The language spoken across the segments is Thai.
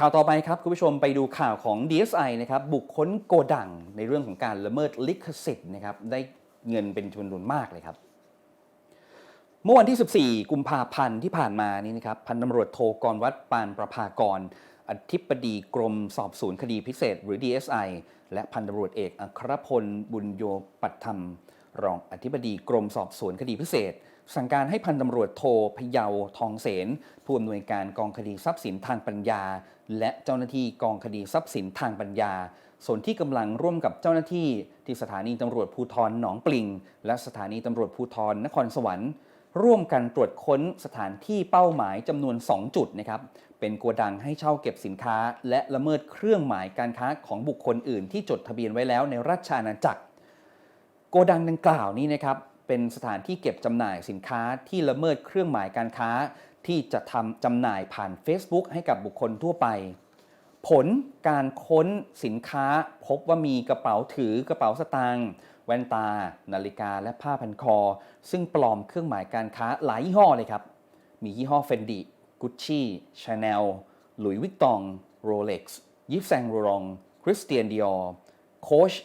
ข่าวต่อไปครับคุณผู้ชมไปดูข่าวของ DSI นะครับบุกค้นโกดังในเรื่องของการละเมิดลิขสิทธิ์นะครับได้เงินเป็นจำนวนมากเลยครับเมื่อวันที่ 14 กุมภาพันธ์ที่ผ่านมานี่นะครับพันตำรวจโทกรวัดปานประภากร อธิบดีกรมสอบสวนคดีพิเศษ หรือ DSI และพันตำรวจเอกอัครพลบุญโยปัตธรรม รองอธิบดีกรมสอบสวนคดีพิเศษ สั่งการให้พันตำรวจโทพเยาทองเสนผู้อำนวยการกองคดีทรัพย์สินทางปัญญา และเจ้าหน้าที่กองคดีทรัพย์สินทางปัญญา ส่วนที่กำลังร่วมกับเจ้าหน้าที่ ที่สถานีตำรวจภูธรหนองปลิง และสถานีตำรวจภูธรนครสวรรค์ร่วมกันตรวจค้นสถานที่เป้าหมายจำนวน 2 จุดนะครับ เป็นโกดังให้เช่าเก็บสินค้า และละเมิดเครื่องหมายการค้าของบุคคลอื่นที่จดทะเบียนไว้แล้วในราชอาณาจักร โกดังดังกล่าวนี้นะครับเป็นสถานที่เก็บจำหน่ายสินค้าที่ละเมิดเครื่องหมายการค้า ที่จะทำจำหน่ายผ่าน Facebook ให้กับบุคคลทั่วไป ผลการค้นสินค้าพบว่ามีกระเป๋าถือกระเป๋าสตางค์แว่นตา นาฬิกาและผ้าพันคอ ซึ่งปลอมเครื่องหมายการค้าหลายยี่ห้อเลยครับ มียี่ห้อ Fendi Gucci Chanel หลุยส์วิกตอง Rolex ยิปแซงโรอง Christian Dior Coach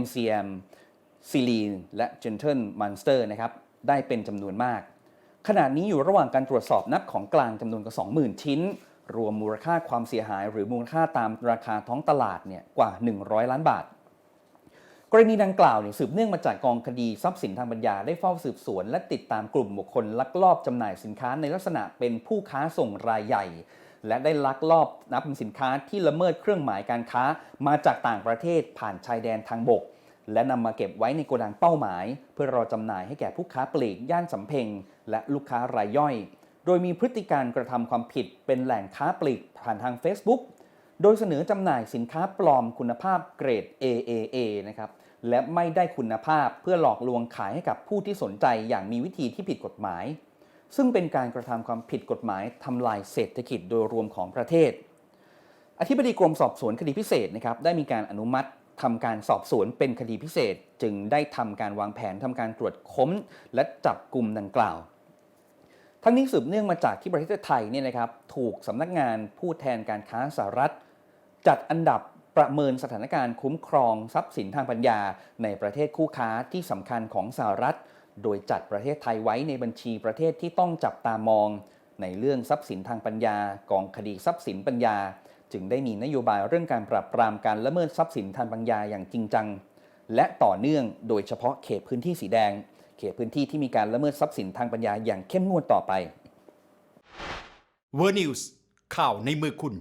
MCM ซีลีนและ Gentle Monster นะครับได้เป็นจำนวนมาก ขณะนี้อยู่ระหว่างการตรวจสอบนับของกลางจำนวนกว่า 20,000 ชิ้น รวมมูลค่าความเสียหาย หรือมูลค่าตามราคาท้องตลาดเนี่ยกว่า 100 ล้านบาท กรณีดังกล่าวเนี่ยสืบเนื่องมาจากกองคดีทรัพย์สินทางปัญญาได้เฝ้าสืบสวน และติดตามกลุ่มบุคคลลักลอบจำหน่ายสินค้าในลักษณะเป็นผู้ค้าส่งรายใหญ่และได้ลักลอบนับสินค้าที่ละเมิดเครื่องหมายการค้ามาจากต่างประเทศผ่านชายแดนทางบก และนำมาเก็บไว้ในโกดังเป้าหมาย เพื่อรอจำหน่ายให้แก่ผู้ค้าปลีกย่านสำเพ็งและลูกค้ารายย่อย โดยมีพฤติการกระทำความผิดเป็นแหล่งค้าปลีกผ่านทาง Facebook โดยเสนอจำหน่ายสินค้าปลอมคุณภาพเกรด AAA นะครับและไม่ได้คุณภาพเพื่อหลอกลวงขายให้กับผู้ที่สนใจอย่างมีวิธีที่ผิดกฎหมาย ซึ่งเป็นการกระทำความผิดกฎหมายทำลายเศรษฐกิจโดยรวมของประเทศ อธิบดีกรมสอบสวนคดีพิเศษนะครับได้มีการอนุมัติ ทำการสอบสวนเป็นคดีพิเศษ จึงได้ทำการวางแผนทำการตรวจค้นและจับกลุ่มดังกล่าว ทั้งนี้สืบเนื่องมาจากที่ประเทศไทยเนี่ยนะครับถูกสำนักงานผู้แทนการค้าสหรัฐ จัดอันดับประเมินสถานการณ์คุ้มครองทรัพย์สินทางปัญญา ในประเทศคู่ค้าที่สำคัญของสหรัฐ โดยจัดประเทศไทยไว้ในบัญชีประเทศที่ต้องจับตามอง ในเรื่องทรัพย์สินทางปัญญากองคดีทรัพย์สินปัญญา จึงได้มีนโยบายเรื่องการปราบปรามการละเมิดทรัพย์สินทางปัญญาอย่างจริงจัง และต่อเนื่องโดยเฉพาะเขตพื้นที่สีแดง เขตพื้นที่ที่มีการละเมิดทรัพย์สินทางปัญญาอย่างเข้มงวดต่อไปเวอร์นิวส์ข่าวในมือคุณ